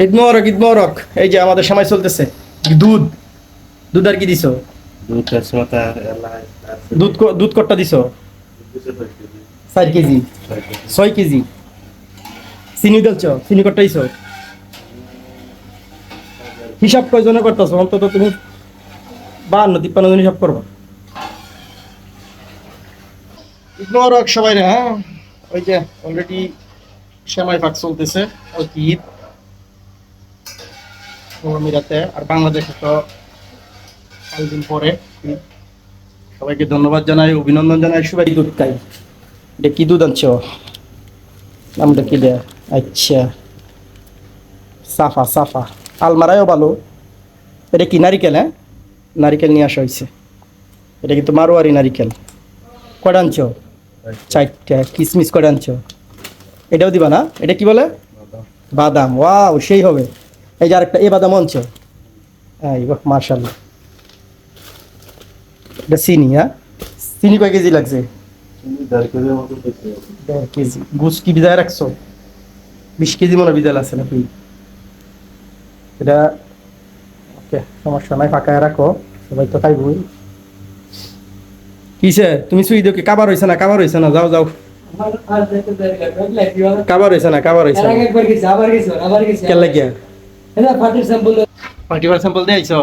ঈদ মোবারক ঈদ মোবারক। এই যে আমাদের সময় চলতেছে। দুধ। দুধ আর কি দিছো? দুধ দুধ ক- দিছো? চার কেজি। ছয় কেজি। চিনি দিলছ? চিনি কট্টা দিছো? হিসাব কয়জনে করতেছো? অন্তত তুমি বাহান্ন তিপ্পান্ন জন হিসাব করব। ঈদ মোবারক সবাই রে হ্যাঁ? ওই যে অলরেডি সেমাই পাক চলতেছে। ওই কি ঈদ? মিরাতে আর বাংলাদেশে তো কাল দিন পরে। সবাইকে ধন্যবাদ জানাই অভিনন্দন জানাই শুভেচ্ছা। দুধ খাই এটা কি দুধ আনছো? নামটা কি দেয়া? আচ্ছা। সাফা সাফা। আলমারায়ও ভালো। এটা কি নারিকেল হ্যাঁ? নারিকেল নিয়ে আসা হয়েছে। এটা কিন্তু মারোয়ারি নারিকেল। কটা আনছো? চারটা। কিসমিস কটা আনছো? এটাও দিবা না? এটা কি বলে? বাদাম। ওয়াও সেই হবে। এই যে আরেকটা এ বাদাম হ্যাঁ মার্শাল্লাহ এটা চিনি হ্যাঁ? চিনি কয় কেজি লাগছে? দেড় কেজির মতো দিতে হবে। দেড় কেজি। গুছ কি বিদায় রাখছো? বিশ কেজি মনে বিদায় আছে নাকি? এটা ওকে সমস্যা নাই ফাঁকায় রাখো। সবাই তো খাইবই। কিসে তুমি সুই দিও কি? কাবার হয়েছে না? কাবার হয়েছে না? যাও যাও। কাবার হয়েছে না? কাবার হয়েছে না? এটা পার্টির স্যাম্পল পার্টিবার স্যাম্পল দিয়ে আইছো